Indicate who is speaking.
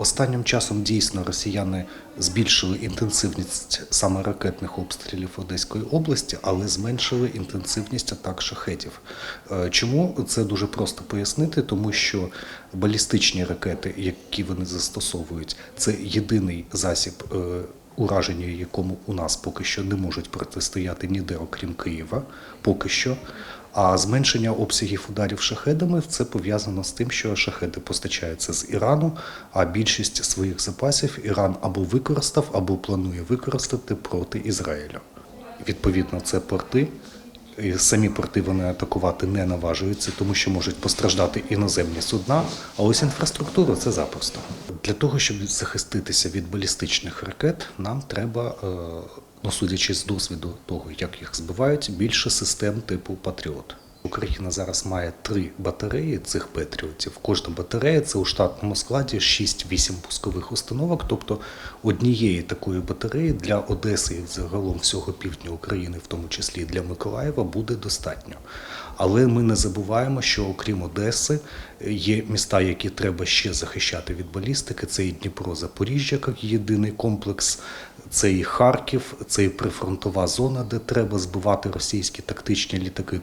Speaker 1: Останнім часом дійсно росіяни збільшили інтенсивність саме ракетних обстрілів Одеської області, але зменшили інтенсивність атак шахетів. Е, Чому це дуже просто пояснити? Тому що балістичні ракети, які вони застосовують, це єдиний засіб. е, Ураження, якому у нас поки що не можуть протистояти ніде, окрім Києва, поки що. А зменшення обсягів ударів шахедами це пов'язано з тим, що шахеди постачаються з Ірану, а більшість своїх запасів Іран або використав, або планує використати проти Ізраїля. Відповідно, це порти. І самі порти вони атакувати не наважуються, тому що можуть постраждати іноземні судна. А ось інфраструктура це запросто. Для того, щоб захиститися від балістичних ракет, нам треба, е, ну судячи з досвіду того, як їх збивають, більше систем типу Патріот. Україна зараз має три батареї цих патріотів. Кожна батарея це у штатному складі 6-8 пускових установок. Тобто однієї такої батареї для Одеси і загалом всього півдня України, в тому числі для Миколаєва, буде достатньо. Але ми не забуваємо, що окрім Одеси є міста, які треба ще захищати від балістики. Це і Дніпро, Запоріжжя, як єдиний комплекс, це і Харків, це і прифронтова зона, де треба збивати російські тактичні літаки.